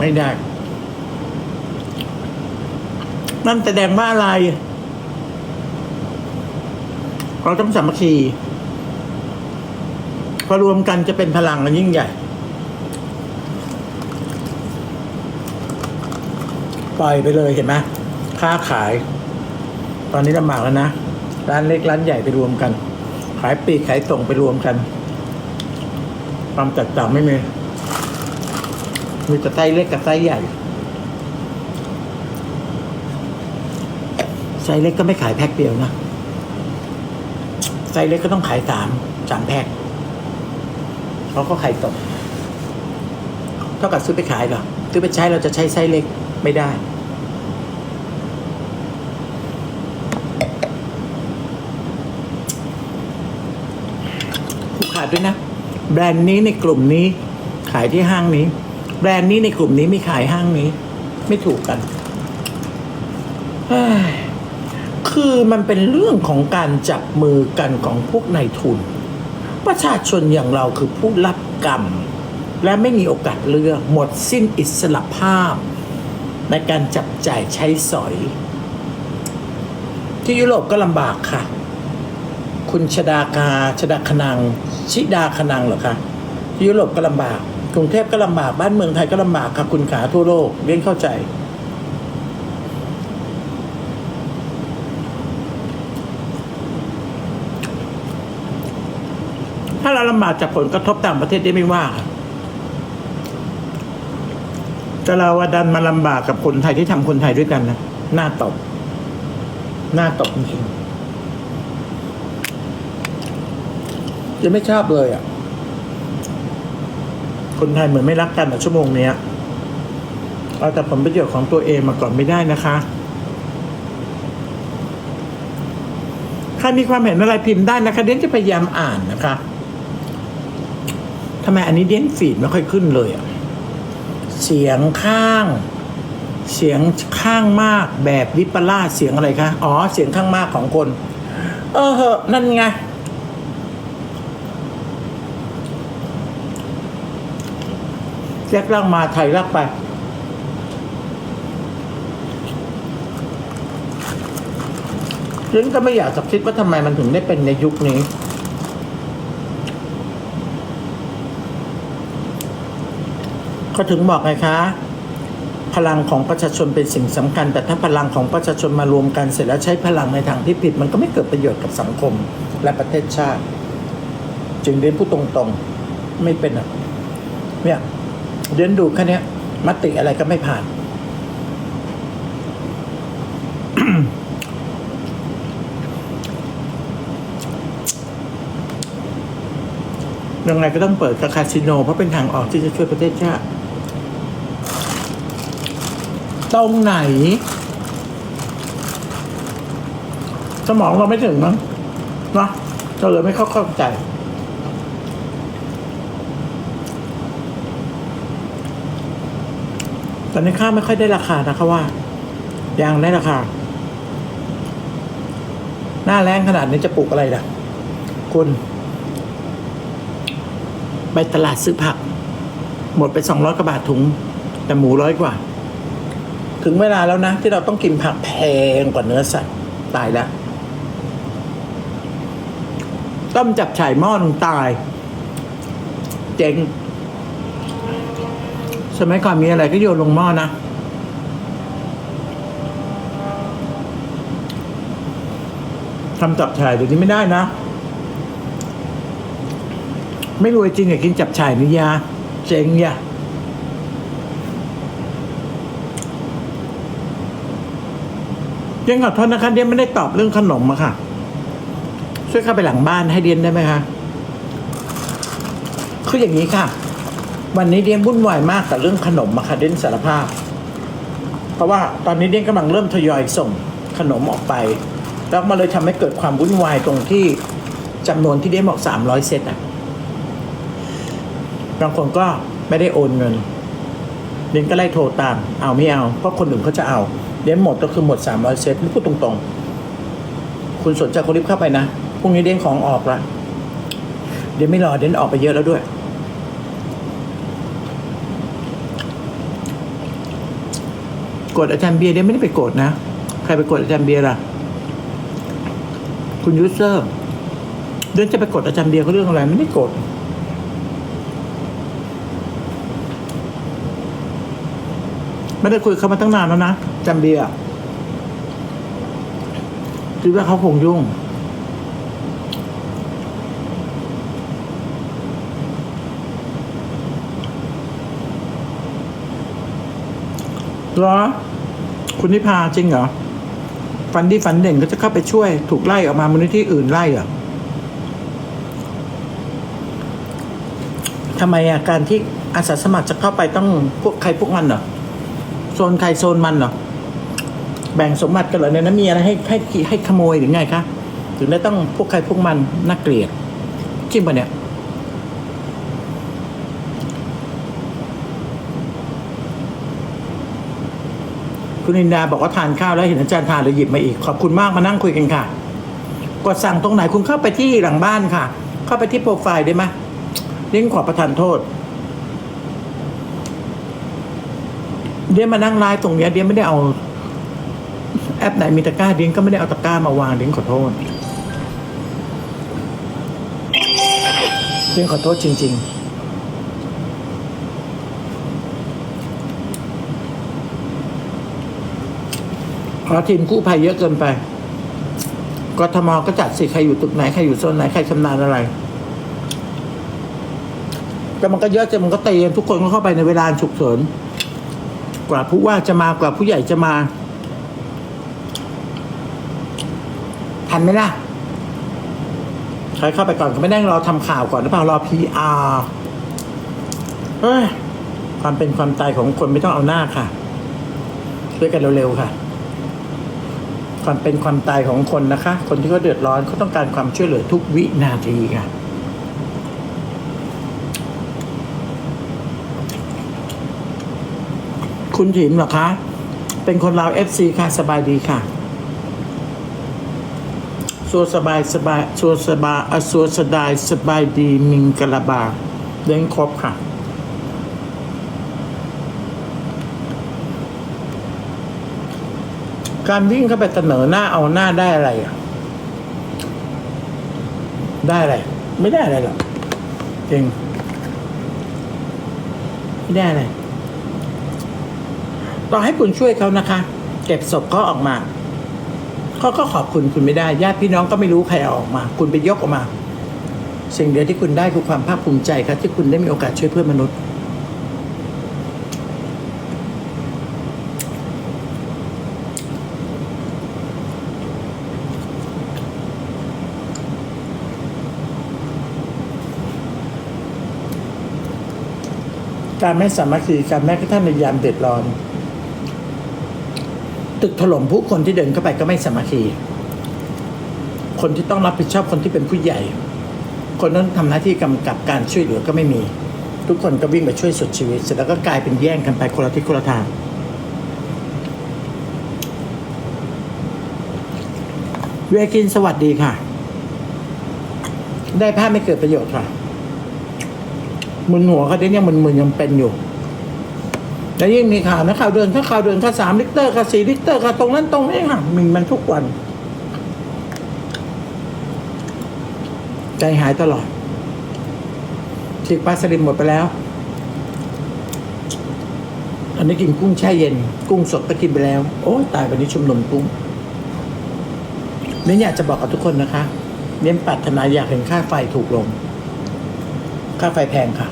ไม่ได้ นั่นแสดงว่าอะไร เราต้องสามัคคีพอรวมกันจะเป็นพลังอันยิ่งใหญ่ ปล่อยไปเลยเห็นไหมค้าขาย ตอนนี้ลำบากแล้วนะ ร้านเล็กร้านใหญ่ไปรวมกัน ขายปลีกขายส่งไปรวมกัน ความแตกต่างไม่มี มีแต่ไส้เล็กกับไส้ใหญ่ ไส้เล็กก็ไม่ขายแพ็คเดียวนะไส้เล็กก็ต้องขายสามสามแพ็คเขาก็ขายตกเท่ากับซื้อไปขายเหรอซื้อไปใช้เราจะใช้ไส้เล็กไม่ได้ผูกขาดด้วยนะ แบรนด์นี้ในกลุ่มนี้ขายที่ห้างนี้ แบรนด์นี้ในกลุ่มนี้ไม่ขายห้างนี้ ไม่ถูกกัน คือมันเป็นเรื่องของการจับมือกันของพวกนายทุน ประชาชนอย่างเราคือผู้รับกรรม และไม่มีโอกาสเลือกหมดสิ้นอิสระภาพ ในการจับจ่ายใช้สอย ที่ยุโรปก็ลำบากค่ะ คุณชดากาชดาคนัง ชิดาคนังเหรอคะยุโรปก็ลำบาก กรุงเทพก็ลำบากบ้านเมืองไทยก็ลำบากค่ะคุณขาทั่วโลกเรียนเข้าใจ ถ้าเราลำบากจากผลกระทบต่างประเทศได้ไม่ว่าค่ะแต่เราว่าดันมาลำบากกับคนไทยที่ทำคนไทยด้วยกันนะหน้าตกหน้าตกจริงๆจะไม่ชอบเลยอะ คนไทยเหมือนไม่รักกันอะชั่วโมงเนี้ยเอาแต่ผลประโยชน์ของตัวเองมาก่อนไม่ได้นะคะใครมีความเห็นอะไรพิมพ์ได้นะคะ เดนจะพยายามอ่านนะคะทำไมอันนี้เดนฟีดไม่ค่อยขึ้นเลยอะเสียงข้าง เสียงข้างมากแบบวิปลาสเสียงอะไรคะ อ๋อ เสียงข้างมากของคน เออเหอะนั่นไง แยกร่างมาไทยรักไปเรนก็ไม่อยากจะคิดว่าทำไมมันถึงได้เป็นในยุคนี้ ก็ถึงบอกไงคะ พลังของประชาชนเป็นสิ่งสำคัญ แต่ถ้าพลังของประชาชนมารวมกันเสร็จแล้วใช้พลังในทางที่ผิด มันก็ไม่เกิดประโยชน์กับสังคมและประเทศชาติ จึงเรียนพูดตรงๆ ไม่เป็นอะเนี่ย เรียนดูแค่นี้มติอะไรก็ไม่ผ่าน ยังไงก็ต้องเปิดคาสิโน เพราะเป็นทางออกที่จะช่วยประเทศชาติตรงไหน สมองเราไม่ถึงมั้งเนาะเราเลยไม่เข้าใจ อนนี้ข้าวไม่ค่อยได้ราคานะคะว่ายังได้ราคา หน้าแรงขนาดนี้จะปลูกอะไรล่ะ คุณ ไปตลาดซื้อผัก หมดไปสองร้อยกว่าบาทถุง แต่หมูร้อยกว่า ถึงเวลาแล้วนะ ที่เราต้องกินผักแพงกว่าเนื้อสัตว์ตายแล้วต้มจับฉ่ายหม้อนึงตาย เจ๋ง สมัยก่อนมีอะไรก็โยนลงหม้อนะทำจับฉ่ายเดี๋ยวนี้ไม่ได้นะ ไม่รวยจริงอย่ากินจับฉ่ายนิยา เจ๋งอย่ายังขอโทษนะคะเดียนไม่ได้ตอบเรื่องขนมอะค่ะ ช่วยเข้าไปหลังบ้านให้เดียนได้ไหมคะ คืออย่างนี้ค่ะ วันนี้เดียนวุ่นวายมากกับเรื่องขนมอะค่ะเดียนสารภาพ เพราะว่าตอนนี้เดียนกำลังเริ่มทยอยส่งขนมออกไป แล้วมาเลยทำให้เกิดความวุ่นวายตรงที่จำนวนที่เดียนบอกสามร้อยเซตอะบางคนก็ไม่ได้โอนเงินเดนก็ไล่โทรตาม เอาไม่เอาเพราะคนอื่นเขาจะเอาเดนหมดก็คือหมดสามร้อยเซตพูดตรงๆ คุณสนใจคนรีบเข้าไปนะพรุ่งนี้เดนของออกละเดนไม่รอเด้นออกไปเยอะแล้วด้วย โกรธอาจารย์เบียร์เนี่ยไม่ได้ไปโกรธนะ ใครไปโกรธอาจารย์เบียร์ล่ะ คุณยูเซอร์เรื่องจะไปโกรธอาจารย์เบียร์เขาเรื่องอะไรไม่ได้โกรธไม่ได้คุยกับเขามาตั้งนานแล้วนะอาจารย์เบียร์คิดว่าเขาคงยุ่ง เหรอ คุณนิพาจริงเหรอฝันดีฝันเด่นก็จะเข้าไปช่วย ถูกไล่ออกมามูลนิธิอื่นไล่เหรอทำไมอะการที่อาสาสมัครจะเข้าไปต้องพวกใครพวกมันเหรอโซนใครโซนมันเหรอแบ่งสมบัติกันเหรอในนั้นมีอะไรให้ให้ให้ขโมยหรือไงคะถึงได้ต้องพวกใครพวกมันน่าเกลียดจริงปะเนี่ย คุณอินดาบอกว่าทานข้าวแล้วเห็นอาจารย์ทานเลยหยิบมาอีก ขอบคุณมากมานั่งคุยกันค่ะ กดสั่งตรงไหนคุณเข้าไปที่หลังบ้านค่ะ เข้าไปที่โปรไฟล์ได้ไหมเลี้งขอประทานโทษ เดี๋ยวมานั่งไลฟ์ตรงเนี้ยเดี๋ยวไม่ได้เอา แอปไหนมีตะกร้าเดี๋ยวก็ไม่ได้เอาตะกร้ามาวางเดี๋ยวขอโทษเดี๋ยวขอโทษจริง ๆ เพราะทีมกู้ภัยเยอะเกินไปกทมก็จัดสิใครอยู่ตึกไหนใครอยู่โซนไหนใครชำนาญอะไรแต่มันก็เยอะจนมันก็เตียนทุกคนก็เข้าไปในเวลาฉุกเฉินกว่าผู้ว่าจะมากว่าผู้ใหญ่จะมา ทันไหมล่ะใครเข้าไปก่อนก็ไม่ได้รอทำข่าวก่อนหรือเปล่ารอพีอาร์เฮ้ยความเป็นความตายของคนไม่ต้องเอาหน้าค่ะช่วยกันเร็วๆค่ะ ความเป็นความตายของคนนะคะ คนที่เขาเดือดร้อนเขาต้องการความช่วยเหลือทุกวินาทีค่ะคุณถิมเหรอคะ เป็นคนลาวเอฟซีค่ะ สบายดีค่ะสัวสบายสบายสัวสบายอสัวสดายสบายดีมิงกะลาบาเลี้ยงครบค่ะ การวิ่งเข้าไปเสนอหน้าเอาหน้าได้อะไรอะ ได้อะไร ไม่ได้อะไรหรอกจริง ไม่ได้อะไรต่อให้คุณช่วยเขานะคะ เก็บศพเขาออกมาเขาก็ขอบคุณคุณไม่ได้ญาติพี่น้องก็ไม่รู้ใครเอาออกมา คุณไปยกออกมา สิ่งเดียวที่คุณได้คือความภาคภูมิใจครับที่คุณได้มีโอกาสช่วยเพื่อนมนุษย์ การไม่สามัคคีการแม้กระทั่งในยามเดือดร้อน ตึกถล่มผู้คนที่เดินเข้าไปก็ไม่สามัคคี คนที่ต้องรับผิดชอบคนที่เป็นผู้ใหญ่ คนนั้นทำหน้าที่กำกับการช่วยเหลือก็ไม่มี ทุกคนก็วิ่งไปช่วยสุดชีวิต เสร็จแล้วก็กลายเป็นแย่งกันไปคนละทิศคนละทางเวกินสวัสดีค่ะ ได้ภาพไม่เกิดประโยชน์ค่ะ มึนหัวเขาเดี๋ยวนี้มึนมึนยังเป็นอยู่แล้วยิ่งมีข่าวนะข่าวเดินข่าวเดินค่าวสามลิตรค่าวสี่ลิตรค่าวตรงนั้นตรงนี้ค่ะมีมันทุกวัน ใจหายตลอดฉีกปลาสลิมหมดไปแล้ว อันนี้กินกุ้งแช่เย็น กุ้งสดก็กินไปแล้ว โอ้ตายวันนี้ชุมนุมกุ้งเนี่ยอยากจะบอกกับทุกคนนะคะ เน้นปรารถนาอยากเห็นค่าไฟถูกลง ค่าไฟแพงค่ะ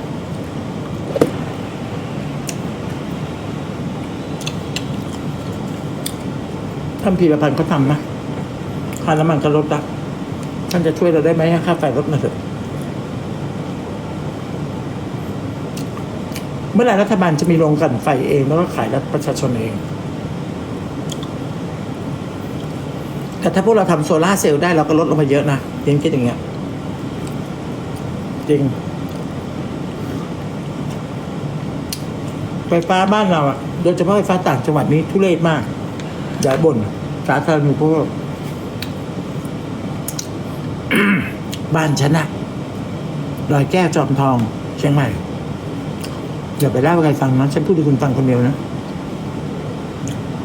ท่านพีรพันธ์เขาทำนะค่าน้ำมันก็ลดละท่านจะช่วยเราได้ไหมค่าไฟลดมาเถอะเมื่อไหร่รัฐบาลจะมีโรงกันไฟเองแล้วก็ขายรัฐประชาชนเอง แต่ถ้าพวกเราทำโซลาเซลล์ได้เราก็ลดลงมาเยอะนะยังคิดอย่างเงี้ยจริงไฟฟ้าบ้านเราอะโดยเฉพาะไฟฟ้าต่างจังหวัดนี้ทุเรศมาก อย่าบ่นสาธารณูปโภคบ้านฉันะรอยแก้วจอมทอง เชียงใหม่ อย่าไปเล่าให้ใครฟังนะฉันพูดให้คุณฟังคนเดียวนะ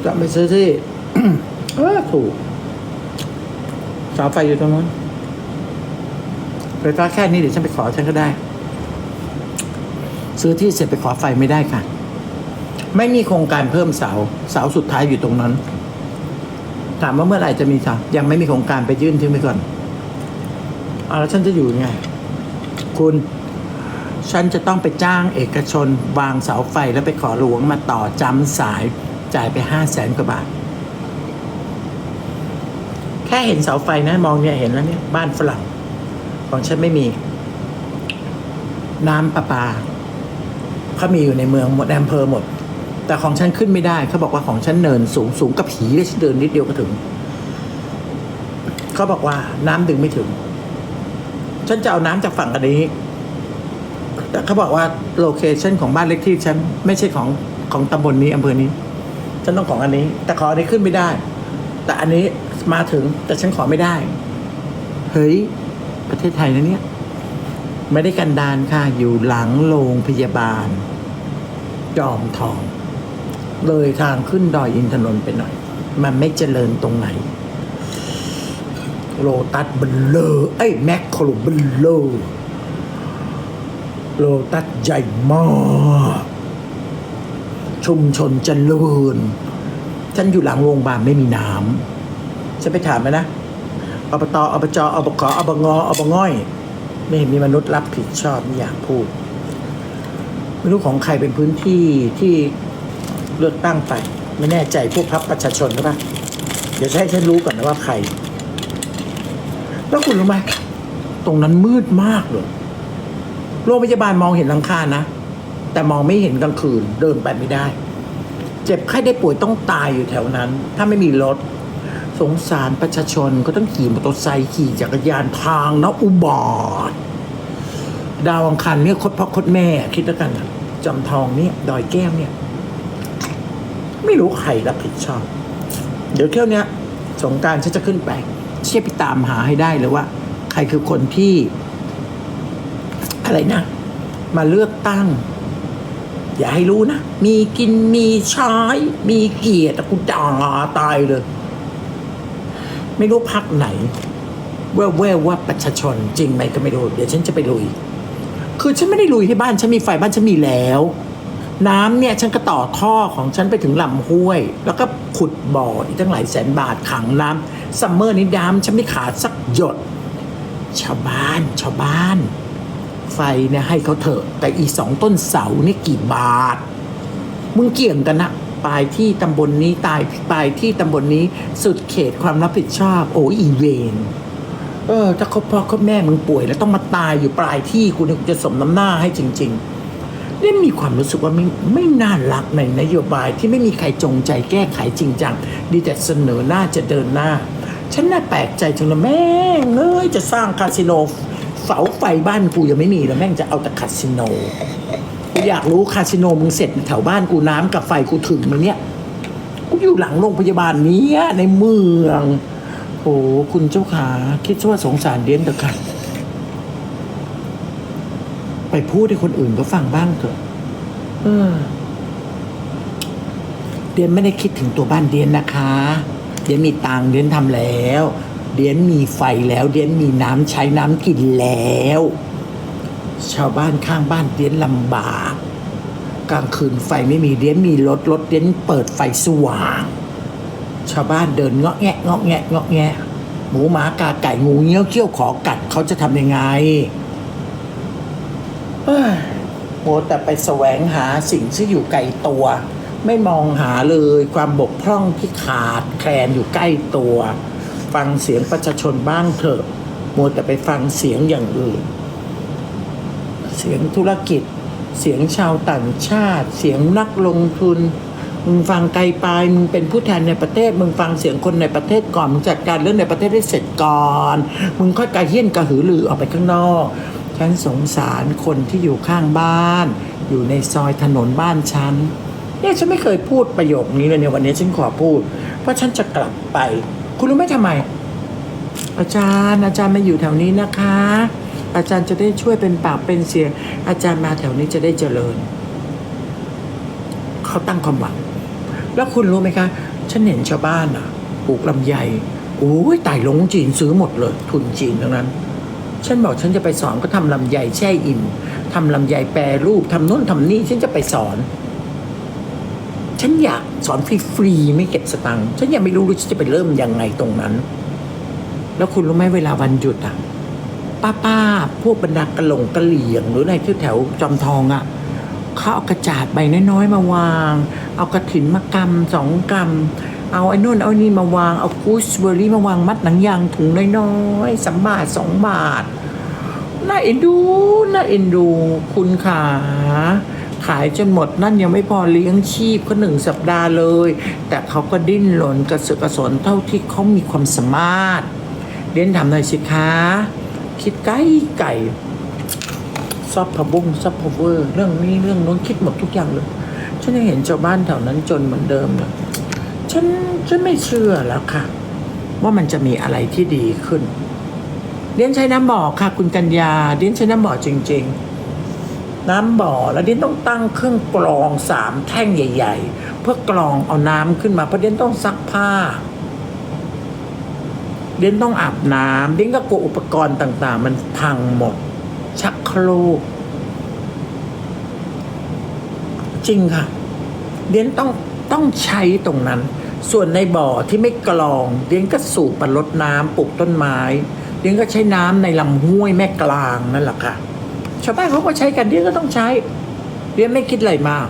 จะไปซื้อที่เออถูกเสาไฟอยู่ตรงนั้นไฟฟ้าแค่นี้เดี๋ยวฉันไปขอฉันก็ได้ ซื้อที่เสร็จไปขอไฟไม่ได้ค่ะ ไม่มีโครงการเพิ่มเสา เสาสุดท้ายอยู่ตรงนั้น ถามว่าเมื่อไหร่จะมีเสายังไม่มีโครงการไปยื่นทิ้งไปก่อนเอาแล้วฉันจะอยู่ยังไง คุณฉันจะต้องไปจ้างเอกชน วางเสาไฟแล้วไปขอหลวงมาต่อจำสายจ่ายไปห้าแสนกว่าบาท แค่เห็นเสาไฟนะมองเนี่ยเห็นแล้วเนี่ยบ้านฝรั่ง ของฉันไม่มี น้ำประปาเขามีอยู่ในเมืองหมดอำเภอหมด แต่ของฉันขึ้นไม่ได้เขาบอกว่าของฉันเนินสูงสูงกับผีเลยฉันเดินนิดเดียวก็ถึงเขาบอกว่าน้ำดึงไม่ถึง ฉันจะเอาน้ำจากฝั่งอันนี้แต่เขาบอกว่าโลเคชันของบ้านเล็กที่ฉันไม่ใช่ของของตำบลนี้อำเภอนี้ ฉันต้องของอันนี้ แต่ขออันนี้ขึ้นไม่ได้ แต่อันนี้มาถึงแต่ฉันขอไม่ได้ เฮ้ย ประเทศไทยนะเนี่ย ไม่ได้กันดานค่ะ อยู่หลังโรงพยาบาล จอมทอง เลยทางขึ้นดอยอินทนนท์ไปหน่อย มันไม่เจริญตรงไหน โลตัสเบลเลอไอ้ยแมคโครเบลเลอโลตัสใหญ่มากชุมชนเจริญฉันอยู่หลังโรงพยาบาลไม่มีน้ำฉันไปถามมันนะอบตอบจอบกอบงอบง่อย ไม่เห็นมีมนุษย์รับผิดชอบไม่อยากพูดไม่รู้ของใครเป็นพื้นที่ที่ เลือกตั้งไป ไม่แน่ใจพวกพักประชาชนหรือเปล่าเดี๋ยวจะให้ฉันรู้ก่อนนะว่าใคร แล้วคุณรู้ไหมตรงนั้นมืดมากเลยโรงพยาบาลมองเห็นหลังคานะ แต่มองไม่เห็นกลางคืนเดินไปไม่ได้ เจ็บไข้ได้ป่วยต้องตายอยู่แถวนั้น ถ้าไม่มีรถ สงสารประชาชนก็ต้องขี่มอเตอร์ไซค์ขี่จักรยานทางนะอุบาทดาวอังคารเนี่ยคดพ่อคดแม่คิดแล้วกันจำทองเนี่ยดอยแก้วเนี่ย ไม่รู้ใครรับผิดชอบ เดี๋ยวเที่ยวเนี้ยสงการฉันจะขึ้นไป เชี่ยไปตามหาให้ได้เลยว่า ใครคือคนที่ อะไรนะ มาเลือกตั้ง อย่าให้รู้นะ มีกินมีใช้มีเกียรติกูด่าตายเลย ไม่รู้พักไหนแว่วๆว่าประชาชนจริงไหมก็ไม่รู้ เดี๋ยวฉันจะไปลุย คือฉันไม่ได้ลุยที่บ้านฉันมีไฟบ้านฉันมีแล้ว น้ำเนี่ยฉันก็ต่อท่อของฉันไปถึงลำห้วย แล้วก็ขุดบ่ออีกตั้งหลายแสนบาทขังน้ำซัมเมอร์นี้น้ำฉันไม่ขาดสักหยด ชาวบ้านชาวบ้าน ไฟเนี่ยให้เขาเถอะ แต่อีสองต้นเสานี่กี่บาท มึงเกี่ยงกันนะปลายที่ตำบลนนี้ตายปลายที่ตำบลนนี้สุดเขตความรับผิดชอบ โอ้อีเวนเออถ้าเขาพ่อเขาแม่มึงป่วย แล้วต้องมาตายอยู่ปลายที่กูเนี่ยกูจะสมน้ำหน้าให้จริง ๆ นี่มีความรู้สึกว่าไม่ไม่น่ารักในนโยบายที่ไม่มีใครจงใจแก้ไขจริงจังดีแต่เสนอหน้าจะเดินหน้า ฉันน่าแปลกใจจังเลยแม่งเอ้ยจะสร้างคาสิโนเสาไฟบ้านกูยังไม่มีแล้วแม่งจะเอาแต่คาสิโนกูอยากรู้คาสิโนมึงเสร็จแถวบ้านกูน้ำกับไฟกูถึงไหมเนี่ยกูอยู่หลังโรงพยาบาลนี้ในเมืองโอ้คุณเจ้าขาคิดว่าสงสารเดียนเถอะค่ะ ไปพูดให้คนอื่นก็ฟังบ้างเถอะเออเดียนไม่ได้คิดถึงตัวบ้านเดียนนะคะ เดียนมีตังค์เดียนทำแล้ว เดียนมีไฟแล้ว เดียนมีน้ำใช้น้ำกินแล้ว ชาวบ้านข้างบ้านเดียนลำบาก กลางคืนไฟไม่มีเดียนมีรถรถเดียนเปิดไฟสว่าง ชาวบ้านเดินเงาะแงะเงาะแงะเงาะแงะหมูหมากาไก่งูเงี้ยวเขี้ยวขอกัดเขาจะทำยังไงเอ้ย โมแต่ไปแสวงหาสิ่งที่อยู่ไกลตัว ไม่มองหาเลยความบกพร่องที่ขาดแคลนอยู่ใกล้ตัว ฟังเสียงประชาชนบ้างเถอะโมแต่ไปฟังเสียงอย่างอื่น เสียงธุรกิจ เสียงชาวต่างชาติ เสียงนักลงทุนมึงฟังไกลไปมึงเป็นผู้แทนในประเทศ มึงฟังเสียงคนในประเทศก่อน มึงจัดการเรื่องในประเทศให้เสร็จก่อน มึงค่อยกระเฮี้ยนกระหือรือออกไปข้างนอก ฉันสงสารคนที่อยู่ข้างบ้าน อยู่ในซอยถนนบ้านฉันเนี่ยฉันไม่เคยพูดประโยคนี้เลยเนี่ยวันนี้ฉันขอพูด เพราะฉันจะกลับไป คุณรู้ไหมทำไม อาจารย์อาจารย์มาอยู่แถวนี้นะคะ อาจารย์จะได้ช่วยเป็นปากเป็นเสียง อาจารย์มาแถวนี้จะได้เจริญเขาตั้งความหวัง แล้วคุณรู้ไหมคะ ฉันเห็นชาวบ้านอะปลูกลำไยโอ้ยตายลงจีนซื้อหมดเลย ทุนจีนทั้งนั้น ฉันบอกฉันจะไปสอนก็ทำลำไยแช่อิ่มทำลำไยแปรรูปทำโน่นทำนี่ฉันจะไปสอน ฉันอยากสอนฟรีๆไม่เก็บสตังค์ฉันยังไม่รู้เลยฉันจะไปเริ่มยังไงตรงนั้น แล้วคุณรู้ไหมเวลาวันหยุดอะป้าป้าๆพวกบรรดากระหลงกระเหลี่ยง หรือในที่แถวจอมทองอะเขาเอากระจาดใบน้อยๆมาวาง เอากระถินมากำสองกำ เอาไอ้นู่นเอานี่มาวาง เอากูสเบอร์รี่มาวางมัดหนังยางถุงน้อยๆสามบาทสองบาท น่าเอ็นดู น่าเอ็นดู คุณขาขายจนหมดนั่นยังไม่พอเลี้ยงชีพก็หนึ่งสัปดาห์เลย แต่เขาก็ดิ้นรนกระเสือกกระสนเท่าที่เขามีความสามารถเรียนทำหน่อยสิคะคิดไก่ไก่ซอฟพะบุ้งซอฟพาวเวอร์เรื่องนี้เรื่องโน้นคิดหมดทุกอย่างเลยฉันยังเห็นชาวบ้านแถวนั้นจนเหมือนเดิมเลย ฉันฉันไม่เชื่อแล้วค่ะ ว่ามันจะมีอะไรที่ดีขึ้นเดียนใช้น้ำบ่อค่ะ คุณกัญญาเดียนใช้น้ำบ่อจริง ๆ น้ำบ่อแล้วเดียนต้องตั้งเครื่องกรองสามแท่งใหญ่ ๆ เพื่อกรองเอาน้ำขึ้นมาเพราะเดียนต้องซักผ้าเดียนต้องอาบน้ำเดียนก็กลัวอุปกรณ์ต่าง ๆ มันพังหมด ชักโครกจริงค่ะ เดียนต้องต้องใช้ตรงนั้น ส่วนในบ่อที่ไม่กรองเดียนก็สูบปลดน้ำปลูกต้นไม้เดียนก็ใช้น้ำในลำห้วยแม่กลางนั่นแหละค่ะชาวบ้านเขาก็ใช้กันเดียนก็ต้องใช้เดียนไม่คิดอะไรมาก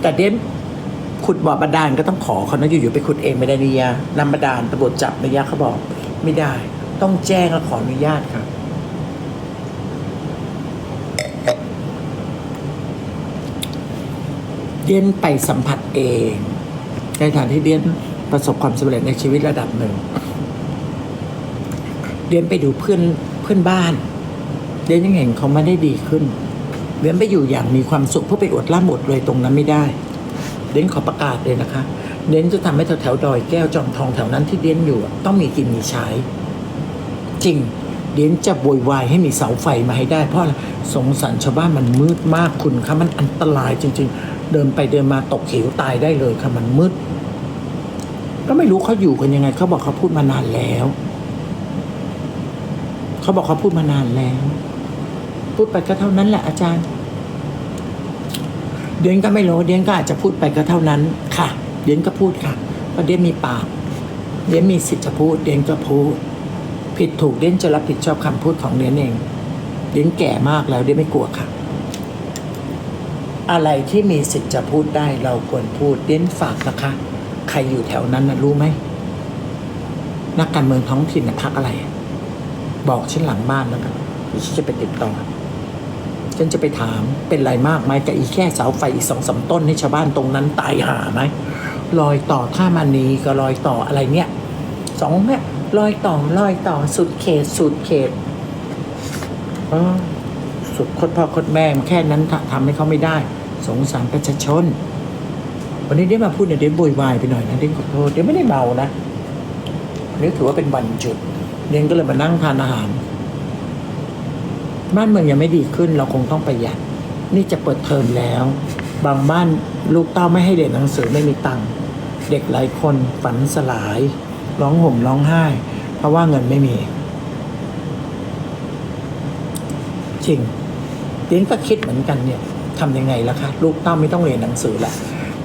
แต่เดียนขุดบ่อบาดาลก็ต้องขอเขานะอยู่ๆไปขุดเองไม่ได้นิยานำบาดาลตำรวจจับนิยาเขาบอก ไม่ได้ ต้องแจ้งและขออนุญาตครับ เดียนไปสัมผัสเองในฐานที่เดียนประสบความสำเร็จในชีวิตระดับหนึ่ง เดียนไปดูเพื่อนเพื่อนบ้าน เดียนยังเห็นเขาไม่ได้ดีขึ้น เดียนไปอยู่อย่างมีความสุขเพื่อไปอดล่าอดเลยตรงนั้นไม่ได้ เดียนขอประกาศเลยนะคะเดียนจะทำให้แถวแถวๆดอยแก้วจอมทองแถวนั้นที่เดียนอยู่ ต้องมีกินมีใช้ จริง เดียนจะโวยวายให้มีเสาไฟมาให้ได้ เพราะสงสารชาวบ้านมันมืดมากคุณคะมันอันตรายจริง ๆ เดินไปเดินมาตกเหวตายได้เลยค่ะมันมืด ก็ไม่รู้เขาอยู่กันยังไงเขาบอกเขาพูดมานานแล้วเขาบอกเขาพูดมานานแล้ว พูดไปก็เท่านั้นแหละอาจารย์ เดียนก็ไม่รู้เดียนก็อาจจะพูดไปก็เท่านั้นค่ะ เดียนก็พูดค่ะเพราะเดียนมีปาก เดียนมีสิทธิ์จะพูด เดียนก็พูด ผิดถูกเดียนจะรับผิดชอบคำพูดของเดียนเอง เดียนแก่มากแล้วเดียนไม่กลัวค่ะ อะไรที่มีสิทธิ์จะพูดได้เราควรพูดเดียนฝากนะคะ ใครอยู่แถวนั้นนะรู้ไหมนักการเมืองท้องถิ่นนะพักอะไร บอกฉันหลังบ้านแล้วกันฉันจะไปติดต่อ ฉันจะไปถามเป็นไรมากไหมกับอีแค่เสาไฟอีกสองสามต้นให้ชาวบ้านตรงนั้นตายหาไหมรอยต่อท่ามานีกับรอยต่ออะไรเนี่ยสองเนี่ยรอยต่อรอยต่อสุดเขตสุดเขตสุดคตรพ่อคตรแม่แค่นั้นททำให้เขาไม่ได้ สงสารประชาชน วันนี้ได้มาพูดเนี่ยเดี๋ยวโวยวายไปหน่อยนะเดี๋ยวขอโทษเดี๋ยวไม่ได้เมานะนี่ถือว่าเป็นวันหยุดเดนก็เลยมานั่งทานอาหาร บ้านเมืองยังไม่ดีขึ้น เราคงต้องประหยัด นี่จะเปิดเทอมแล้ว บางบ้านลูกเต้าไม่ให้เรียนหนังสือไม่มีตังค์เด็กหลายคนฝันสลาย ร้องห่มร้องไห้ เพราะว่าเงินไม่มี จริงเรียนก็คิดเหมือนกันเนี่ย ทำยังไงล่ะคะ ลูกเต้าไม่ต้องเรียนหนังสือละ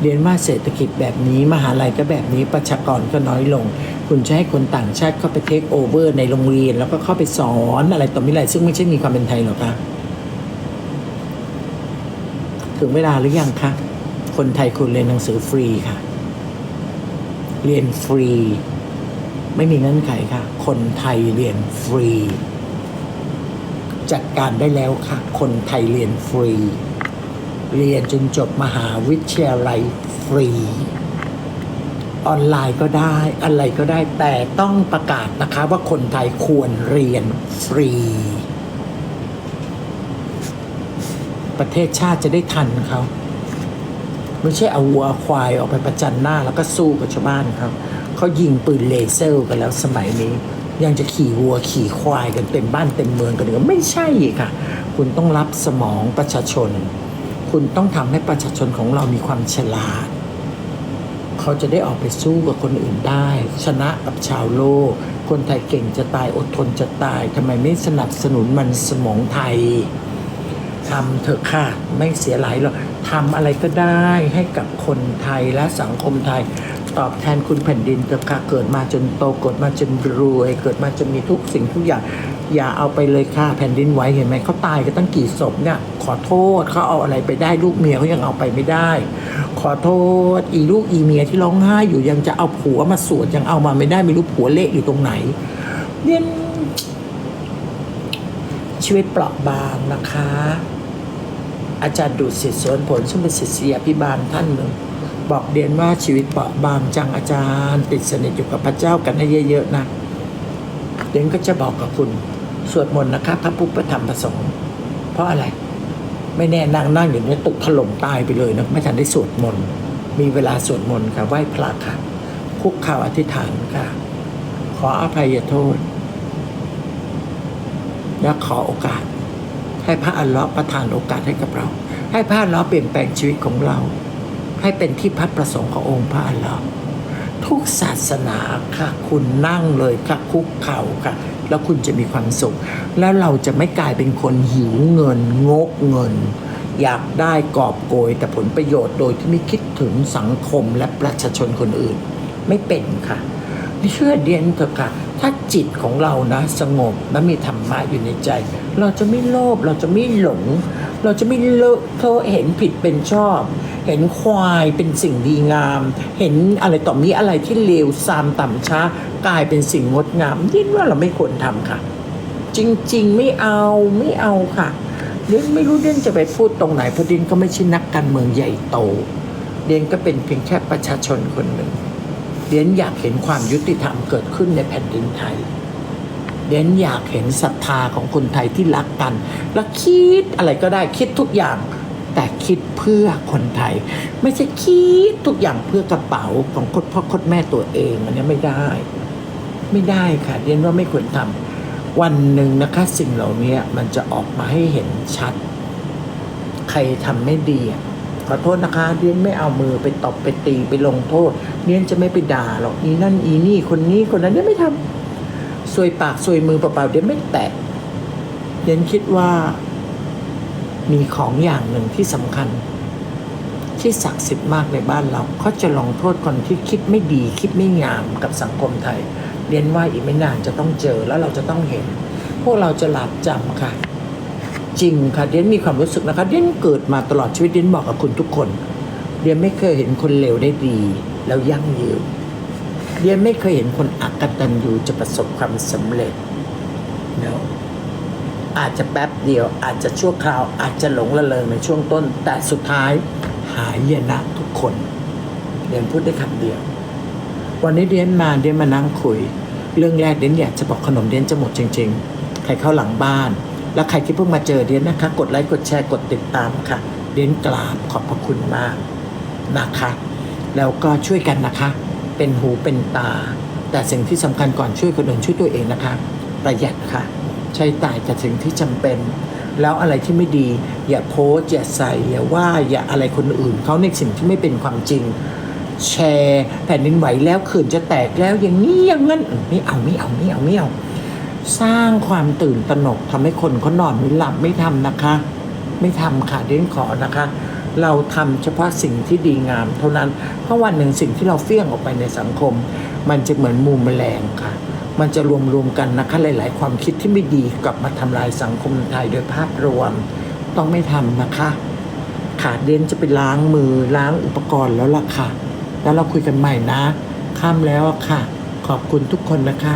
เรียนว่าเศรษฐกิจแบบนี้ มหาลัยก็แบบนี้ประชากรก็น้อยลง คุณจะให้คนต่างชาติเข้าไปเทคโอเวอร์ในโรงเรียน แล้วก็เข้าไปสอนอะไรต่อมิอะไรซึ่งไม่ใช่มีความเป็นไทยหรอกคะถึงเวลาหรือยังคะคนไทยคุณเรียนหนังสือฟรีค่ะ เรียนฟรี ไม่มีเงื่อนไขค่ะ คนไทยเรียนฟรี จัดการได้แล้วค่ะ คนไทยเรียนฟรี เรียนจนจบมหาวิทยาลัยฟรี ออนไลน์ก็ได้อะไรก็ได้แต่ต้องประกาศนะคะว่าคนไทยควรเรียนฟรี ประเทศชาติจะได้ทันเขาไม่ใช่เอาวัวควายออกไปประจันหน้าแล้วก็สู้กับชาวบ้านเขาเขายิงปืนเลเซอร์กันแล้วสมัยนี้ ยังจะขี่วัวขี่ควายกันเต็มบ้านเต็มเมืองกันเหรือไม่ใช่ค่ะ คุณต้องรับสมองประชาชน คุณต้องทำให้ประชาชนของเรามีความฉลาด เขาจะได้ออกไปสู้กับคนอื่นได้ ชนะกับชาวโลก คนไทยเก่งจะตายอดทนจะตายทำไมไม่สนับสนุนมันสมองไทยทำเถอะค่ะไม่เสียหลายหรอกทำอะไรก็ได้ให้กับคนไทยและสังคมไทย ตอบแทนคุณแผ่นดินเถอะค่ะเกิดมาจนโตเกิดมาจนรวย เกิดมาจนมีทุกสิ่งทุกอย่าง อย่าเอาไปเลยค่ะแผ่นดินไหวเห็นไหมเขาตายกันตั้งกี่ศพเนี่ยขอโทษเขาเอาอะไรไปได้ลูกเมียเขายังเอาไปไม่ได้ ขอโทษอีลูกอีเมียที่ร้องไห้อยู่ยังจะเอาผัวมาสวดยังเอามาไม่ได้ไม่รู้ผัวเละอยู่ตรงไหนเนี่ยชีวิตเปราะบางนะคะ อาจารย์ดุสิตสวนผลซึ่งเป็นศิษยาพิบาลท่านหนึ่งบอกเรียนว่าชีวิตเปราะบางจังอาจารย์ ติดสนิทอยู่กับพระเจ้ากันให้เยอะๆนะเรียนก็จะบอกกับคุณ สวดมนต์นะคะพระพุทธธรรมพระสงฆ์เพราะอะไร ไม่แน่นั่งนั่งอยู่เนี่ยตกถล่มตายไปเลยนะไม่ทันได้สวดมนต์มีเวลาสวดมนต์ค่ะไหว้พระค่ะ คุกเข่าอธิษฐานค่ะ ขออภัยโทษ และขอโอกาส ให้พระอัลเลาะห์ประทานโอกาสให้กับเรา ให้พระอัลเลาะห์เปลี่ยนแปลงชีวิตของเรา ให้เป็นที่พักประสงค์ขององค์พระอัลเลาะห์ทุกศาสนาค่ะ คุณนั่งเลยค่ะคุกเข่าค่ะ แล้วคุณจะมีความสุข แล้วเราจะไม่กลายเป็นคนหิวเงิน งกเงิน อยากได้กอบโกย แต่ผลประโยชน์โดยที่ไม่คิดถึงสังคมและประชาชนคนอื่น ไม่เป็นค่ะเชื่อเดียนเถอะค่ะ ถ้าจิตของเรานะ สงบและมีธรรมะอยู่ในใจ เราจะไม่โลภเราจะไม่หลง เราจะไม่เลอะเทอะเห็นผิดเป็นชอบ เห็นควายเป็นสิ่งดีงาม เห็นอะไรต่อมีอะไรที่เลวซามต่ำช้า กลายเป็นสิ่งงดงามยิ่งว่าเราไม่ควรทำค่ะ จริงๆไม่เอาไม่เอาค่ะเดนไม่รู้เดนจะไปพูดตรงไหนเพราะเดนก็ไม่ใช่นักการเมืองใหญ่โต เดนก็เป็นเพียงแค่ประชาชนคนหนึ่งเดนอยากเห็นความยุติธรรมเกิดขึ้นในแผ่นดินไทยเดนอยากเห็นศรัทธาของคนไทยที่รักกัน และคิดอะไรก็ได้คิดทุกอย่าง แต่คิดเพื่อคนไทย ไม่ใช่คิดทุกอย่างเพื่อกระเป๋าของคดพ่อคดแม่ตัวเองอันนี้ไม่ได้ ไม่ได้ค่ะเรียนว่าไม่ควรทำวันหนึ่งนะคะ สิ่งเหล่านี้มันจะออกมาให้เห็นชัด ใครทำไม่ดีขอโทษนะคะเรียนไม่เอามือไปตบไปตีไปลงโทษเรียนจะไม่ไปด่าหรอกอีนั่นอีนี่คนนี้คนนั้นเรียนไม่ทำซวยปากซวยมือเปล่าๆเรียนไม่แตะเรียนคิดว่ามีของอย่างหนึ่งที่สำคัญ ที่ศักดิ์สิทธิ์มากในบ้านเราเขาจะลงโทษคนที่คิดไม่ดี คิดไม่งามกับสังคมไทย เรียนว่าอีกไม่นานจะต้องเจอแล้วเราจะต้องเห็น พวกเราจะหลาบจำค่ะ จริงค่ะเดียนมีความรู้สึกนะคะเดียนเกิดมาตลอดชีวิตเดียนบอกกับคุณทุกคนเดียนไม่เคยเห็นคนเลวได้ดี แล้วยั่งยืนเดียนไม่เคยเห็นคนอักตันยูจะประสบความสำเร็จเนาะอาจจะแป๊บเดียว อาจจะชั่วคราว อาจจะหลงละเลงในช่วงต้น แต่สุดท้ายหายนะทุกคนเดียนพูดได้คำเดียว วันนี้เดียนมาเดียนมานั่งคุย เรื่องแรกเดียนอยากจะบอกขนมเดียนจะหมดจริง ๆ ใครเข้าหลังบ้าน แล้วใครที่เพิ่งมาเจอเดียนนะคะ กดไลค์กดแชร์กดติดตามค่ะ เดียนกราบขอบพระคุณมากนะคะ แล้วก็ช่วยกันนะคะ เป็นหูเป็นตา แต่สิ่งที่สำคัญก่อนช่วยคนอื่นช่วยตัวเองนะคะ ประหยัดค่ะ ใช้จ่ายแต่สิ่งที่จำเป็นแล้วอะไรที่ไม่ดี อย่าโพสอย่าใส่อย่าว่าอย่าอะไรคนอื่นเขาในสิ่งที่ไม่เป็นความจริง แชร์แผ่นดินไหวแล้วขื่นจะแตกแล้วอย่างนี้อย่างนั้นไม่เอาไม่เอาไม่เอาไม่เอาสร้างความตื่นตระหนกทำให้คนเขานอนไม่หลับไม่ทำนะคะ ไม่ทำค่ะเด่นขอนะคะ เราทำเฉพาะสิ่งที่ดีงาม เท่านั้นเพราะวันหนึ่งสิ่งที่เราเฟี้ยงออกไปในสังคม มันจะเหมือนมูมแมลงค่ะ มันจะรวมรวมกันนะคะหลาย ๆ ความคิดที่ไม่ดีกลับมาทำลายสังคมไทยโดยภาพรวมต้องไม่ทำนะคะขาดเด่นจะไปล้างมือล้างอุปกรณ์แล้วล่ะค่ะ แล้วเราคุยกันใหม่นะข้ามแล้วอะค่ะ ขอบคุณทุกคนนะคะ